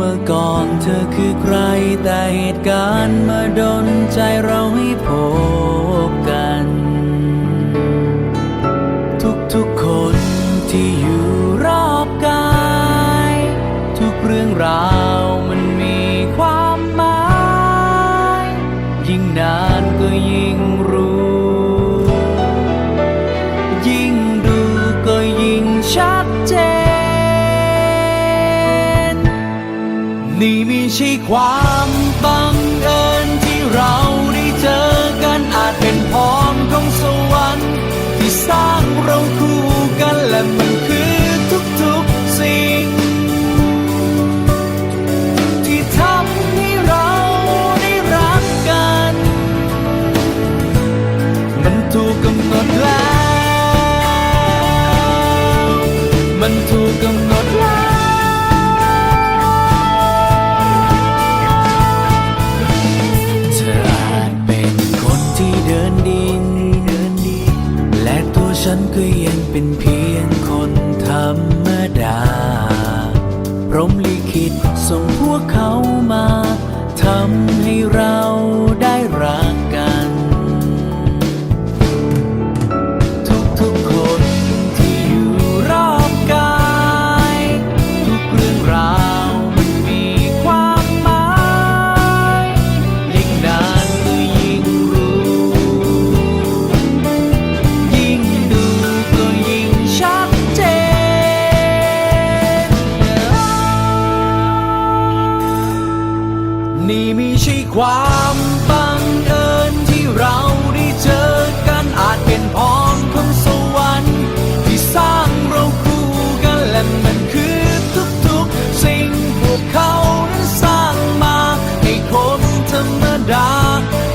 มื่อก่อนเธอคือใครแต่เหตุการณ์มาดนใจเราให้พบกัน ทุกๆคนที่อยู่รอบกาย ทุกเรื่องราว นี่ไม่ใช่ความบังเอิญที่เราได้เจอกันอาจเป็นพรของสวรรค์ที่สร้างเราคู่กันและมันคือทุกๆสิ่ง ที่ทำให้เราได้รักกัน มันถูกกำหนดแล้ว มันถูกกำหนด ฉันก็ยังเป็นเพียงคนธรรมดา พรมลิขิตส่งพวกเขามาทำให้เรา ความบังเอิญที่เราได้เจอกันอาจเป็นพรของสวรรค์ที่สร้างเราคู่กันและมันคือทุกๆ สิ่งพวกเขานั้นสร้างมาให้คนธรรมดา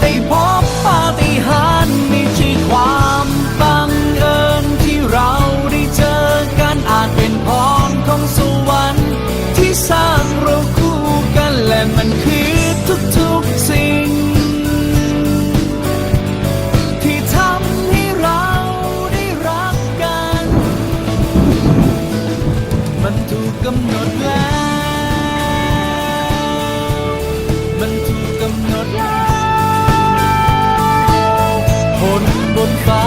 ได้พบปาฏิหาริย์ไม่ใช่ความบังเอิญที่เราได้เจอกันอาจเป็นพรของสวรรค์ที่สร้างเราคู่กันและมันคือ ทุกสิ่ง ที่ทำให้เราได้รักกัน มันถูกกำหนดแล้ว มันถูกกำหนดแล้วผลบนฟ้า